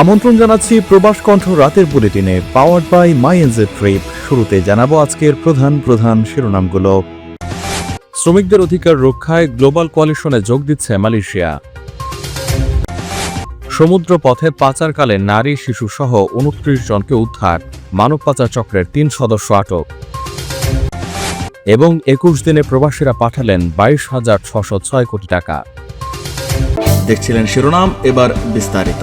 আমন্ত্রণ জানাচ্ছি প্রবাস কণ্ঠ রাতের বুলেটিনে powered by my NJ trip শুরুতে জানাব আজকের প্রধান প্রধান শিরোনামগুলো। শ্রমিকদের অধিকার রক্ষায় গ্লোবাল কোয়ালিশনে যোগ দিচ্ছে মালয়েশিয়া। সমুদ্র পথে পাচারকালে নারী, শিশু সহ উনত্রিশ জনকে উদ্ধার, মানব পাচার চক্রের তিন সদস্য আটক। এবং একুশ দিনে প্রবাসীরা পাঠালেন বাইশ হাজার ছশো ছয় কোটি টাকা। দেখছিলেন শিরোনাম, এবার বিস্তারিত।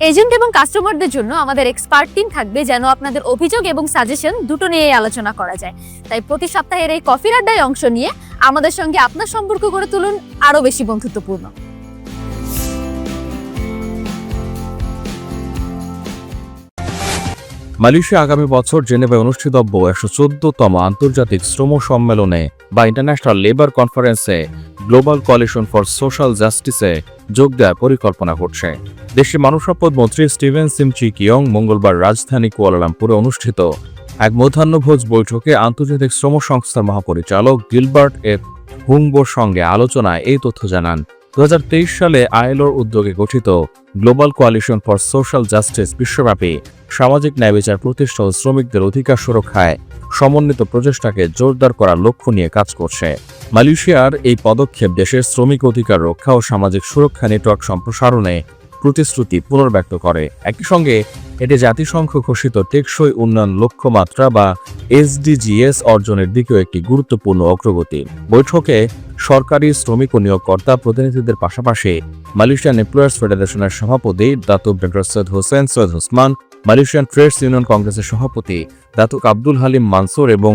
এজেন্ট এবং কাস্টমারদের জন্য আমাদের এক্সপার্ট টিম থাকবে যেন আপনাদের অভিযোগ এবং সাজেশন দুটো নিয়ে আলোচনা করা যায়। তাই প্রতি সপ্তাহের এই কফির আড্ডায় অংশ নিয়ে আমাদের সঙ্গে আপনার সম্পর্ক গড়ে তুলুন আরও বেশি বন্ধুত্বপূর্ণ। মালয়েশিয়া আগামী বছর জেনেভায় অনুষ্ঠিতব্য একশো চোদ্দতম আন্তর্জাতিক শ্রম সম্মেলনে বা ইন্টারন্যাশনাল লেবার কনফারেন্সে গ্লোবাল কোয়ালিশন ফর সোশ্যাল জাস্টিসে যোগ দেওয়ার পরিকল্পনা করছে। দেশের মানব সম্পদ মন্ত্রী স্টিভেন সিমচি কিয়ং মঙ্গলবার রাজধানী কুয়ালালামপুরে অনুষ্ঠিত এক মধ্যাহ্নভোজ বৈঠকে আন্তর্জাতিক শ্রম সংস্থার মহাপরিচালক গিলবার্ট এফ. হুংবোর সঙ্গে আলোচনায় এই তথ্য জানান। দু হাজার তেইশ সালে আইএলওর উদ্যোগে গঠিত global coalition for social justice বিশ্বব্যাপী সামাজিক ন্যায় বিচার প্রতিষ্ঠা ও শ্রমিকদের অধিকার সুরক্ষায় সমন্বিত প্রচেষ্টাকে জোরদার করার লক্ষ্য নিয়ে কাজ করছে। মালয়েশিয়ার এই পদক্ষেপ দেশের শ্রমিক অধিকার রক্ষা ও সামাজিক সুরক্ষা নেটওয়ার্ক সম্প্রসারণে প্রতিশ্রুতি পুনর্ব্যক্ত করে। একই সঙ্গে, এটি জাতিসংঘ ঘোষিত টেকসই উন্নয়ন লক্ষ্যমাত্রা বা এসডিজিএস অর্জনের দিকেও একটি গুরুত্বপূর্ণ অগ্রগতি। বৈঠকে সরকারি শ্রমিক ও নিয়োগকর্তা প্রতিনিধিদের পাশাপাশি মালয়েশিয়ান এমপ্লয়ার্স ফেডারেশনের সভাপতি Datuk doctor Syed Hussein Syed Husman Malaysian trades union কংগ্রেসের সভাপতি দাতুক আব্দুল হালিম মানসুর এবং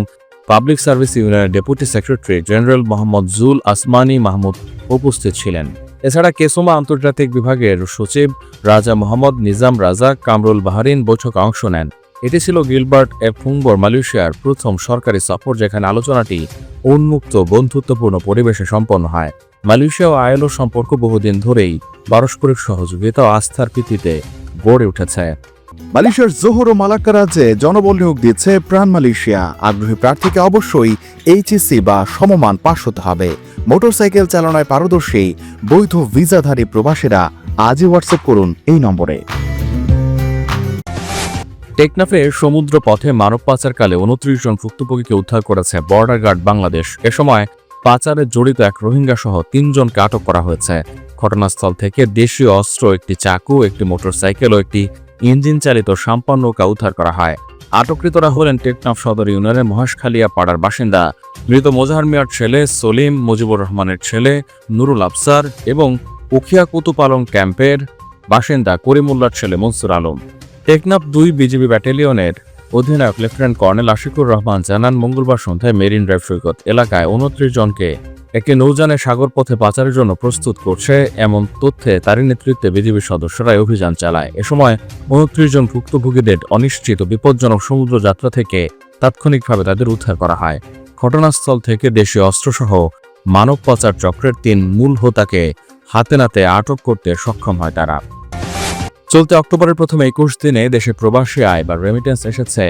পাবলিক সার্ভিস ইউনিয়নের deputy secretary general Mohammad Zul Asmani Mahmud উপস্থিত ছিলেন। এছাড়া কেসোমা আন্তর্জাতিক বিভাগের সচিব রাজা মোহাম্মদ নিজাম রাজা কামরুল বাহারিন বৈঠকে অংশ নেন। এটি ছিল গিলবার্ট এফ ফুংবর মালয়েশিয়ার প্রথম সরকারি সফর যেখানে আলোচনাটি উন্মুক্ত বন্ধুত্বপূর্ণ পরিবেশে সম্পন্ন হয়। মালয়েশিয়া ও আইএলও সম্পর্ক বহুদিন ধরেই পারস্পরিক সহযোগিতা ও আস্থার ভিত্তিতে গড়ে উঠেছে। মালয়েশিয়ার জোহর ও মালাক্কা রাজ্যে জনবল নিয়োগ দিচ্ছে প্রাণ মালয়েশিয়া। আগ্রহী প্রার্থীকে অবশ্যই এইচএসসি বা সমমান পাশ হতে হবে। মোটরসাইকেল চালনায় পারদর্শী, বৈধ ভিসাধারী প্রবাসীরা আজই হোয়াটসঅ্যাপ করুন এই নম্বরে। টেকনাফে সমুদ্র পথে মানব পাচারকালে উনত্রিশ জন ভুক্তভোগীকে উদ্ধার করেছে বর্ডার গার্ড বাংলাদেশ। এ সময় পাচারে জড়িত এক রোহিঙ্গা সহ তিনজনকে আটক করা হয়েছে। ঘটনাস্থল থেকে দেশীয় অস্ত্র, একটি চাকু, একটি মোটরসাইকেল ও একটি ইঞ্জিন চালিত সাম্পান নৌকা উদ্ধার করা হয়। আটককৃতরা হলেন টেকনাফ সদর ইউনিয়নের মহাশখালিয়া পাড়ার বাসিন্দা। মৃত মোজাহার মিয়ার ছেলে সলিম মুজিবুর রহমানের ছেলে নুরুল আফসার এবং উখিয়া কুতুপালং ক্যাম্পের বাসিন্দা করিমুল্লার ছেলে মনসুর আলম। টেকনাফ দুই বিজিবি ব্যাটালিয়নের অধিনায়ক লেফটেন্যান্ট কর্নেল আশিকুর রহমান জানান, মঙ্গলবার সন্ধ্যায় মেরিন ড্রাইভ সৈকত এলাকায় উনত্রিশ জনকে একটি নৌযানে সাগর পথে পাচারের জন্য প্রস্তুত করছে এমন তথ্যে তারই নেতৃত্বে বিজিবির সদস্যরাই অভিযান চালায়। এ সময় উনত্রিশ জন ভুক্তভোগীদের অনিশ্চিত বিপজ্জনক সমুদ্র যাত্রা থেকে তাৎক্ষণিকভাবে তাদের উদ্ধার করা হয়। ঘটনাস্থল থেকে দেশীয় অস্ত্রসহ মানব পাচার চক্রের তিন মূল হোতাকে হাতে নাতে আটক করতে সক্ষম হয় তারা। চলতি অক্টোবরের প্রথম একুশ দিনে দেশে প্রবাসী আয় বা রেমিটেন্স এসেছে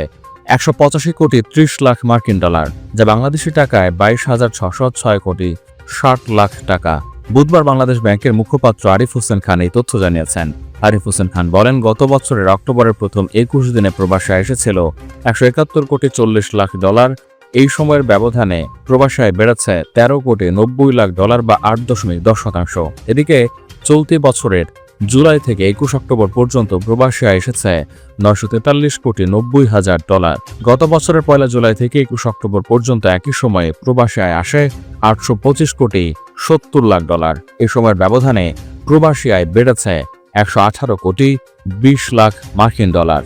একশো পঁচাশি কোটি ত্রিশ লাখ মার্কিন ডলার, যা বাংলাদেশি টাকায় বাইশ হাজার ছশো ছয় কোটি ষাট লাখ টাকা। বুধবার বাংলাদেশ ব্যাংকের মুখপাত্র আরিফ হোসেন খান এই তথ্য জানিয়েছেন। আরিফ হোসেন খান বলেন, গত বছরের অক্টোবরের প্রথম একুশ দিনে প্রবাসী এসেছিল একশো একাত্তর কোটি চল্লিশ লাখ ডলার। এই সময়ের ব্যবধানে প্রবাসায় বেড়েছে তেরো কোটি নব্বই লাখ ডলার বা আট দশমিক দশ শতাংশ। এদিকে চলতি বছরের জুলাই থেকে একুশ অক্টোবর পর্যন্ত প্রবাসী আয় এসেছে নয়শো তেতাল্লিশ কোটি নব্বই হাজার ডলার। গত বছরের পয়লা জুলাই থেকে একুশ অক্টোবর পর্যন্ত একই সময়ে প্রবাসী আয় আসে আটশো পঁচিশ কোটি সত্তর লাখ ডলার। এ সময়ের ব্যবধানে প্রবাসী আয় বেড়েছে একশো আঠারো কোটি বিশ লাখ মার্কিন ডলার।